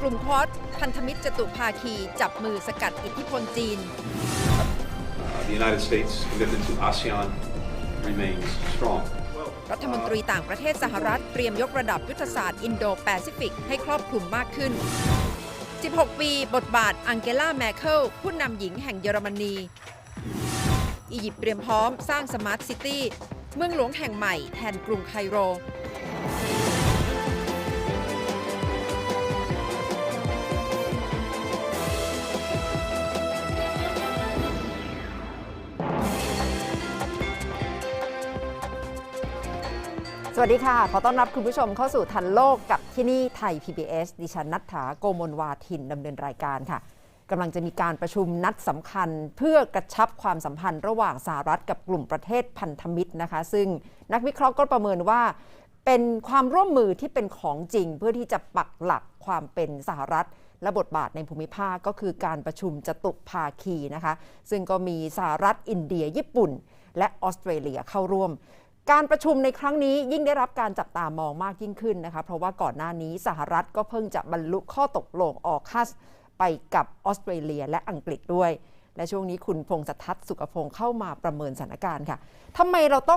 กลุ่มควอดพันธมิตรจตุภาคี จับมือสกัดอิทธิพลจีน Uh, the United States' commitment to ASEAN remains strong. รัฐมนตรีต่างประเทศสหรัฐเตรียมยกระดับยุทธศาสตร์อินโดแปซิฟิกให้ครอบคลุมมากขึ้น 16 ปี บทบาทอังเกลาแมเคิลผู้นำหญิงแห่งเยอรมนี อียิปต์เตรียมพร้อมสร้างสมาร์ทซิตี้ เมืองหลวงแห่งใหม่แทนกรุงไคโร วัสดีค่ะ ขอต้อนรับคุณผู้ชมเข้าสู่ทันโลกกับที่นี่ไทย PBS ดิฉันนัทธาโกมลวาทินดำเนินรายการค่ะกำลังจะมีการประชุมนัดสำคัญ เพื่อกระชับความสัมพันธ์ระหว่างสหรัฐกับกลุ่มประเทศพันธมิตรนะคะ ซึ่งนักวิเคราะห์ก็ประเมินว่า เป็นความร่วมมือที่เป็นของจริง เพื่อที่จะปักหลักความเป็นสหรัฐ และบทบาทในภูมิภาคก็คือการประชุมจตุภาคีนะคะ ซึ่งก็มีสหรัฐอินเดีย ญี่ปุ่น และออสเตรเลียเข้าร่วม การประชุมในครั้งนี้ยิ่งได้รับการจับตามองมากยิ่งขึ้นนะคะ เพราะว่าก่อนหน้านี้สหรัฐก็เพิ่งจะบรรลุข้อตกลงออกคัสไปกับออสเตรเลียและอังกฤษด้วย และช่วงนี้คุณพงษ์ทัศน์สุขพงศ์เข้ามาประเมินสถานการณ์ค่ะทำไมเราต้อง